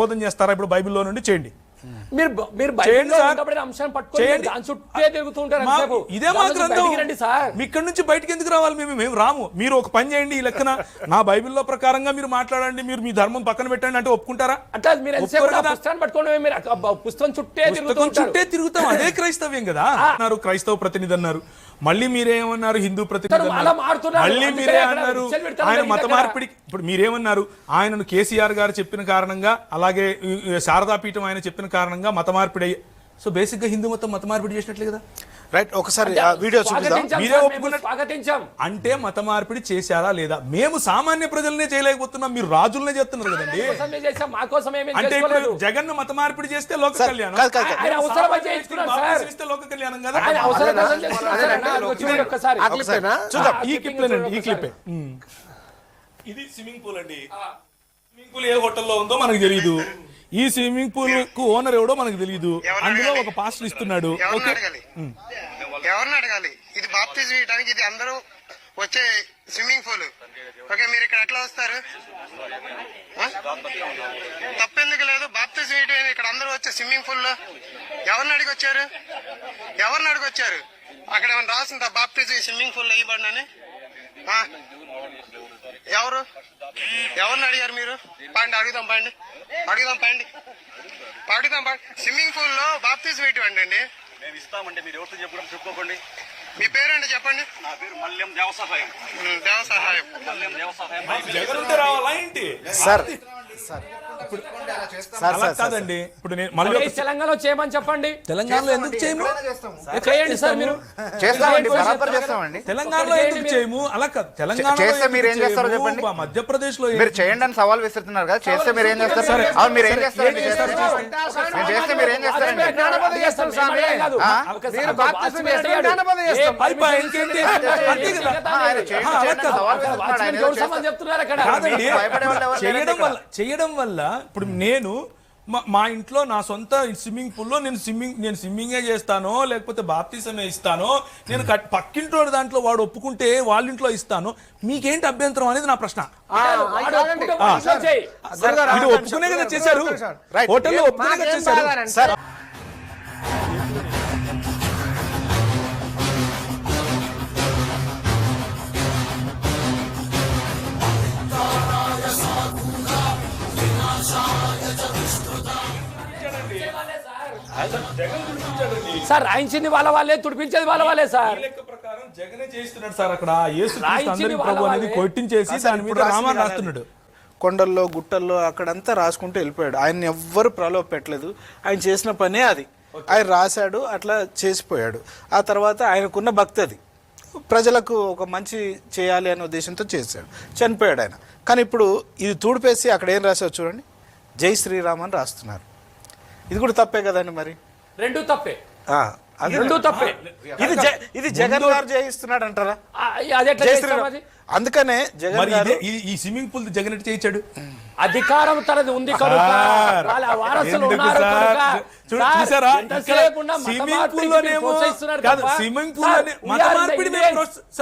బోధన చేస్తారా ఇప్పుడు బైబిల్లో నుండి? చేయండి. మీరు మీరు. ఇదే మా గ్రంథం. ఇక్కడి నుంచి బయటికి ఎందుకు రావాలి మేము? మేము రాము. మీరు ఒక పని చేయండి ఈ లెక్కన. నా బైబిల్లో ప్రకారంగా మీరు మాట్లాడండి మీరు మీ ధర్మం పక్కన పెట్టండి అంటే ఒప్పుకుంటారా? మీరు పుస్తకం చుట్టే తిరుగుతాం అదే క్రైస్తవ్యం కదా. అన్నారు క్రైస్తవ ప్రతినిధి అన్నారు. మళ్ళీ మీరేమన్నారు హిందూ ప్రతినిధి. మళ్ళీ మీరే అన్నారు ఆయన మత. మార్పిడి ఇప్పుడు మీరేమన్నారు ఆయనను కేసీఆర్ గారు చెప్పిన కారణంగా అలాగే శారదాపీఠం ఆయన చెప్పిన కారణంగా మత మార్పిడి అయ్యి సో బేసిక్గా హిందూ మతం మత మార్పిడి చేసినట్లే కదా రైట్ ఒకసారి వీడియో మీరే ఒప్పుకున్నట్టు- స్వాగతించాం. అంటే మత మార్పిడి చేశారా లేదా? మేము సామాన్య ప్రజలనే చేయలేకపోతున్నాం మీరు రాజులనే చేస్తున్నారు కదండి. అంటే ఇప్పుడు జగన్ మత మార్పిడి చేస్తే లోక కళ్యాణం. ఇస్తే లోక కళ్యాణం కదా? చూద్దాం. ఈ క్లిప్ ఈ క్లిప్ ఇది స్విమ్మింగ్ పూల్ అండి. స్విమ్మింగ్ పూల్ ఏ హోటల్లో ఉందో మనకు తెలియదు ఈ స్విమ్మింగ్ పూల్కు ఓనర్ ఎవడో మనకు తెలియదు అందులో ఒక పాస్టర్ ఇస్తున్నాడు. ఎవరిని ఓకే? అడగాలి? ఎవరిని అడగాలి? ఇది బాప్తిజం ఇవ్వడానికి ఇది అందరూ వచ్చే స్విమ్మింగ్ పూల్. ఓకే మీరు ఇక్కడ ఎట్లా వస్తారు? తప్పెందుకు లేదు బాప్తిజం ఇవ్వడం ఇక్కడ అందరూ వచ్చే స్విమ్మింగ్ పూల్లో. ఎవరిని అడిగి వచ్చారు ఎవరిని అడిగి వచ్చారు అక్కడ ఏమైనా రాసిందా బాప్తిజం స్విమ్మింగ్ పూల్లో ఇవ్వండి అని? ఎవరు? ఎవరిని అడిగారు మీరు? పండి అడుగుదాం పండి. అడుగుదాం పండి. అడుగుదాం పండి. స్విమ్మింగ్ పూల్లో బాప్తిజం ఇవ్వండి అండి? మేము ఇస్తామంటే మీరు ఎవరితో చెప్పడం చెప్పుకోకండి. మీ పేరేంటి చెప్పండి? నా పేరు మల్యం దేవసహాయం. ఉమ్, దేవ సహాయం మల్యం దేవసహాయం. Sir sir. సార్ అలా కాదండి. ఇప్పుడు నేను మళ్ళీ అదే ఒక- తెలంగాణలో చేయమని చెప్పండి. తెలంగాణలో ఎందుకు చేయము? చేయండి సార్ మీరు. చేస్తామండి. బరాబర్ తెలంగాణలో ఎందుకు చేయము? అలా కాదు. తెలంగాణలో చేస్తే ఎందుకు మీరు ఏం చేస్తారో చేయము? చెప్పండి. మా మధ్యప్రదేశ్లో మీరు చేయండి అని సవాల్ విసురుతున్నారు కదా చేస్తే మీరు ఏం చేస్తారు? సరే. అవును మీరు ఏం చేస్తారు? చేస్తే మీరు ఏం చేస్తారండి. ఆ? ఆయన చేయండి ఆ, చేయండి అని అలా సవాల్ కాదు. విసురుతున్నాడు వాచ్మెన్ ఆయన ఏదో గౌడ్ చేస్తారు. సమాన్ చెప్తున్నారు అక్కడ. కాదండి మీకు భయపడే వాళ్ళు ఎవరు లేరండి చేయడం ఇక్కడ. వల్ల చేయడం వల్ల ఇప్పుడు నేను మా- మా ఇంట్లో నా సొంత స్విమ్మింగ్ పూల్లో నేను స్విమ్మింగ్ నేను స్విమ్మింగే చేస్తానో లేకపోతే బాప్తీసమే ఇస్తానో నేను కట్- పక్కింటో దాంట్లో వాడు ఒప్పుకుంటే వాళ్ళ ఇంట్లో ఇస్తాను. మీకేంటి అభ్యంతరం అనేది నా ప్రశ్న? ఒప్పుకునే కదా చేశారు. హోటల్లో ఒప్పుకునే కదా చేశారు. సార్ రాయించింది వాళ్ళ వాళ్ళే తుడిపించేది వాళ్ళ వాళ్ళే సార్. ఈ లెక్క ప్రకారం జగనే చేస్తున్నాడు సార్ అక్కడ. అనేది. కొట్టించేసి దాని మీద. రాస్తున్నాడు. కొండల్లో గుట్టల్లో అక్కడంతా రాసుకుంటూ వెళ్ళిపోయాడు. ఆయన ఎవ్వరు ప్రలోభ పెట్టలేదు. ఆయన చేసిన పనే అది. ఆయన రాశాడు అట్లా చేసిపోయాడు. ఆ తర్వాత ఆయనకున్న భక్తి అది. ప్రజలకు ఒక మంచి చేయాలి అనే ఉద్దేశంతో చేశాడు. చనిపోయాడు ఆయన. కానీ ఇప్పుడు ఇది తూడిపేసి అక్కడ ఏం రాశారు చూడండి? జై శ్రీరామ్ అని రాస్తున్నారు. ఇది కూడా తప్పే కదండి మరి? రెండు తప్పే. అది రెండు తప్పే. ఇది ఇది జగన్ గారు జయిస్తున్నాడు అంటారా అది అందుకనే జగన్ ఈ- ఈ స్విమ్మింగ్ పూల్ జగన్ చేయించాడు? అధికారం తనది ఉంది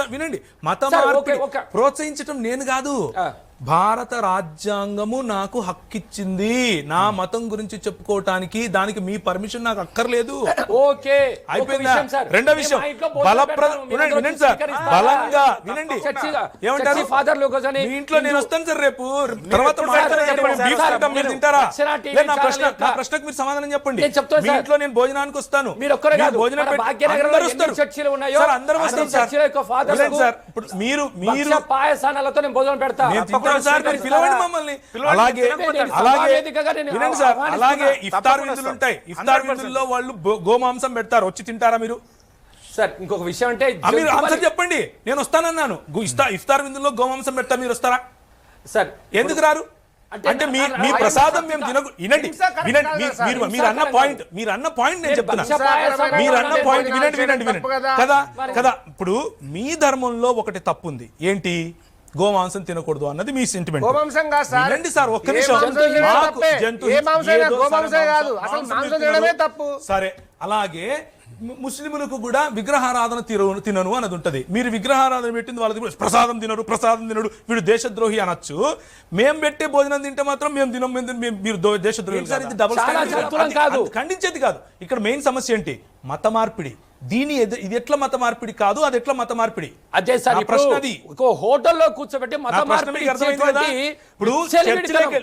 వినండి. మత మార్పిడి. ప్రోత్సహించడం నేను కాదు. భారత రాజ్యాంగము నాకు హక్కిచ్చింది. నా మతం గురించి చెప్పుకోవటానికి దానికి మీ పర్మిషన్ నాకు అక్కర్లేదు. ఓకే. అయిపోయిందా. రెండో విషయం. మా ఇంట్లో భోజనం బలప్ర పెడతాము. మీరు వినండి సార్? బలంగా వినండి. ఏమంటారు? కూర్చొని మీ ఇంట్లో నేను వస్తాను సార్ రేపు. తర్వాత మీరు తింటారా? నా ప్రశ్న నా ప్రశ్నకు మీరు సమాధానం చెప్పండి. మీ. ఇంట్లో నేను భోజనానికి వస్తాను. మీరు. భోజనం అందరూ వస్తారు. సార్ అందరూ వస్తారు సార్. మీరు మీరు పాయసానాలతో నేను భోజనం పెడతా. సార్ మీరు? పిలవండి మమ్మల్ని. అలాగే వినండి సార్. ఇఫ్తార్ విందులు. ఉంటాయి. ఇఫ్తార్ 100% విందుల్లో వాళ్ళు గోమాంసం పెడతారు. వచ్చి తింటారా మీరు? సార్ ఇంకొక విషయం అంటే మీరు ఆన్సర్ చెప్పండి. నేను వస్తానన్నాను. ఇఫ్తార్ విందుల్లో గోమాంసం పెడతా మీరు వస్తారా? సార్ ఎందుకు రారు? అంటే మీ మీ ప్రసాదం మేము తినకు వినండి వినండి. మీరు-. మీరు అన్న పాయింట్ మీరు అన్న పాయింట్ నేను నేను చెప్తున్నా. మీరు అన్న నేను పాయింట్ వినండి వినండి వినండి? కదా కదా ఇప్పుడు మీ ధర్మంలో ఒకటి తప్పు ఉంది. ఏంటి? గోమాంసం తినకూడదు అన్నది మీ సెంటిమెంట్ గోమాంసం కాదు సార్. వినండి సార్ ఒక్క నిమిషం మాకు తప్పే. జంతు సరే కాదు. మాంసం- అసలు మాంసం మాంసం మీరు తినడమే తినరు. తప్పు. సరే అలాగే ము- ముస్లింలకు కూడా విగ్రహారాధన తిరు తినను అన్నది ఉంటది మీరు విగ్రహారాధన పెట్టింది వాళ్ళది కూడా ప్రసాదం తినరు ప్రసాదం తినడు వీడు దేశద్రోహి అనొచ్చు మేము పెట్టే భోజనం తింటే మాత్రం మేము తినం మీరు దో- దేశద్రోహి ఖండించేది కాదు ఇక్కడ మెయిన్ సమస్య ఏంటి మత మార్పిడి దీని ఇది ఎట్లా మత మార్పిడి కాదు అది ఎట్లా మత మార్పిడి? అదే సార్ ప్రశ్న అది. హోటల్లో కూర్చోబెట్టి మత మార్పిడి ఇప్పుడు విచ్చలవిడితనం-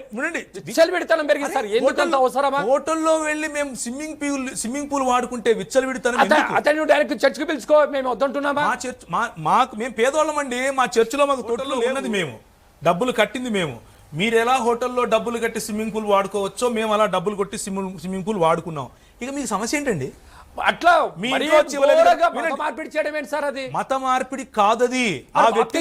పెరిగింది సార్ హోటల్లో- అవసరమా? హోటల్లో వెళ్ళి మేము స్విమ్మింగ్ పూల్ స్విమ్మింగ్ పూల్ వాడుకుంటే విచ్చలవిడితనం అతను డైరెక్ట్ చర్చికి పిలుచుకో మేము వద్దంటున్నామా? మా చర్చ్ మా మాకు మేము పేదవాళ్ళం అండి మా చర్చిలో మాకు హోటల్లో ఉన్నది మేము. డబ్బులు కట్టింది మేము. మీరు ఎలా హోటల్లో డబ్బులు కట్టి స్విమ్మింగ్ పూల్ వాడుకోవచ్చో మేము అలా డబ్బులు కొట్టి స్విమ్మింగ్ స్విమ్మింగ్ పూల్ వాడుకున్నాం. ఇక మీకు సమస్య ఏంటండి? అట్లా మీ. మార్పిడి చేయడం ఏంటి సార్ అది? మత మార్పిడి కాదది. ఆ వ్యక్తి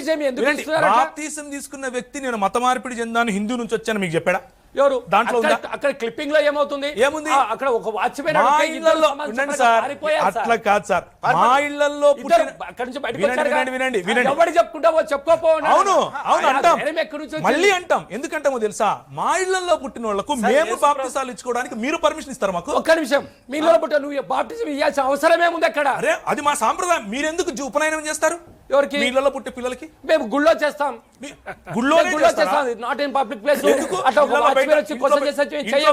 తీసుకున్న వ్యక్తి నేను మత మార్పిడి చెందాను హిందూ నుంచి వచ్చాను మీకు చెప్పాడా? ఎవరు? దాంట్లో అక్కడ- క్లిప్పింగ్లో ఏమవుతుంది? ఏముంది? అక్కడ ఒక వాచ్మెన్ మా ఇళ్ళలో వినండి సార్. అట్లా కాదు సార్. మా ఇళ్ళలో పుట్టిన అక్కడ నుంచి బయటకు వినండి. వినండి వినండి ఎవరు చెప్పుకుంటావో చెప్పుకోపో అవును అవును అంటాం. ఎక్కడి నుంచి మళ్ళీ అంటాం. ఎందుకంటామో తెలుసా? మా ఇళ్ళలో పుట్టిన వాళ్ళకు మేము బాప్తిసాలు ఇచ్చుకోవడానికి మీరు పర్మిషన్ ఇస్తారు మాకు? ఒక్క నిమిషం. మీలో పుట్ట నువ్వు బాప్టిజం ఇవ్వాల్సిన అవసరమే ఉంది అక్కడ? అరే అది మా సాంప్రదాయం. మీరెందుకు జు- ఉపనయనం చేస్తారు? ఎవరికి? మీ ఇళ్ళలో పుట్టే పిల్లలకి మేము గుళ్ళో చేస్తాం గుళ్ళో చేస్తారా? చేస్తాం నాట్ ఇన్ పబ్లిక్ ప్లేస్? అట్లా వచ్చి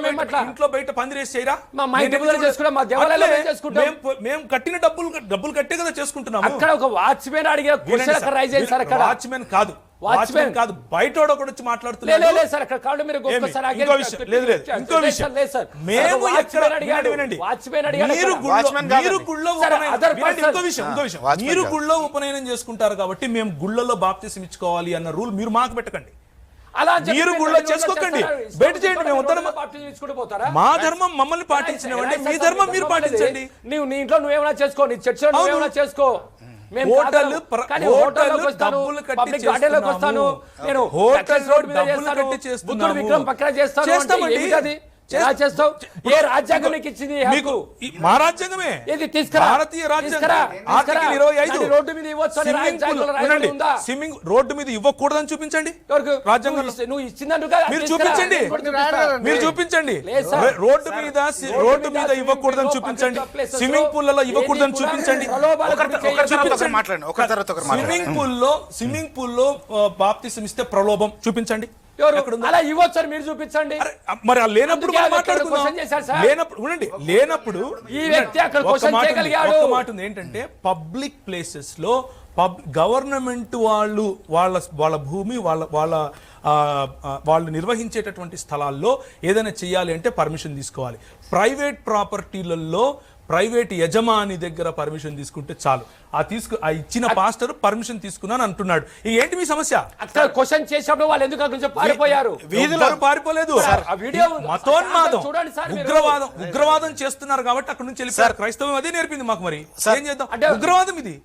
బయట- అట్లా ఇంట్లో బయట పందిరేసి చేయరా మా- మా ఇంటి ముందర చేసుకుంటాం, మా మేము చేసుకుంటాం. మేము- కట్టిన డబ్బులు డబ్బులు కట్టే కదా చేసుకుంటున్నాము అక్కడ ఒక వాచ్మెన్ అడిగిన క్వశ్చన్ రైజ్ సార్ అక్కడ వాచ్మెన్ కాదు. వాచ్మెన్ కాదు బయట ఒకడు వచ్చి మాట్లాడుతున్నాడు లేదు సార్ అక్కడ కాదు మీరు. ఇంకో విషయం లేదు లేదు ఇంకో లేదు విషయం సార్, లేదు సార్ మేము వాచ్మెన్ అడిగాడు వినండి, వినండి. వాచ్మెన్ అడిగాడు మీరు. గుళ్ళో మీరు ఉపనయనం- other వినండి, person. ఇంకో విషయం ఇంకో విషయం వాచ్మెన్ మీరు కాదు. గుళ్ళో ఉపనయనం చేసుకుంటారు కాబట్టి మేము గుళ్ళలో బాప్తిసం ఇచ్చుకోవాలి అన్న రూల్ మీరు మాకు పెట్టకండి అలా మీరు గుళ్ళో చేసుకోకండి. బయట చేయండి, మేము పోతారా? మా ధర్మం మమ్మల్ని పాటించినవండి మీ ధర్మం మీరు పాటించండి నువ్వు నీ ఇంట్లో నువ్వేమైనా చేసుకో నీ చర్చిలో. నువ్వేమైనా చేసుకో హోటల్ హోటల్ రోడ్ మీద చేస్తాను. బుద్ధుడు విక్రమ్ పక్కన చేస్తాను చేస్తామండి. చేస్తావు? ఏ రాజ్యాంగం నీకు ఇచ్చింది మీకు మా రాజ్యాంగమే. ఏది తీసుకురా. భారతీయ రాజ్యాంగం. ఇరవై ఐదు. రోడ్డు మీద ఇవ్వచ్చు అని స్విమ్మింగ్ పూల్ రోడ్డు మీద ఇవ్వకూడదని చూపించండి? రాజ్యాంగంలో. నువ్వు ఇచ్చి- నువ్వు ఇచ్చిందంటుగా మీరు. చూపించండి. మీరు చూపించండి. రోడ్డు మీద రోడ్డు మీద ఇవ్వకూడదని చూపించండి. స్విమ్మింగ్ పూల్లలో ఇవ్వకూడదని చూపించండి. స్విమ్మింగ్ పూల్లో స్విమ్మింగ్ పూల్లో బాప్తిసం ఇస్తే ప్రలోభం చూపించండి. ఎవరు? అలా ఇవ్వచ్చు మీరు చూపించండి. మరి లేనప్పుడు? లేనప్పుడు ఉండండి లేనప్పుడు ఈ వ్యక్తి అక్కడ మాట ఏంటంటే పబ్లిక్ ప్లేసెస్లో పబ్ గవర్నమెంట్ వాళ్ళు వాళ్ళ వాళ్ళ భూమి వాళ్ళ వాళ్ళ వాళ్ళు నిర్వహించేటటువంటి స్థలాల్లో ఏదైనా చేయాలి అంటే పర్మిషన్ తీసుకోవాలి. ప్రైవేట్ ప్రాపర్టీలలో ప్రైవేట్ యజమాని దగ్గర పర్మిషన్ తీసుకుంటే చాలు. ఆ తీసుకు ఆ ఇచ్చిన పాస్టర్ పర్మిషన్ తీసుకున్నాను అంటున్నాడు. ఏంటి మీ సమస్య? క్వశ్చన్ చేసినప్పుడు వాళ్ళు ఎందుకు అక్కడి పారిపోయారు? వీధిలో పారిపోలేదు. మతోన్మాదం. ఉగ్రవాదం ఉగ్రవాదం చేస్తున్నారు కాబట్టి అక్కడ నుంచి వెళ్ళిపోయారు. క్రైస్తవం అదే నేర్పింది మాకు మరి. ఏం చేద్దాం? అంటే- ఉగ్రవాదం ఇది.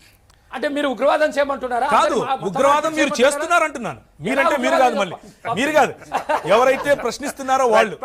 అంటే మీరు ఉగ్రవాదం చేయమంటున్నారా? కాదు ఉగ్రవాదం మీరు? చేస్తున్నారు అంటున్నాను మీరంటే మీరు కాదు మళ్ళీ? మీరు కాదు. ఎవరైతే ప్రశ్నిస్తున్నారో వాళ్ళు.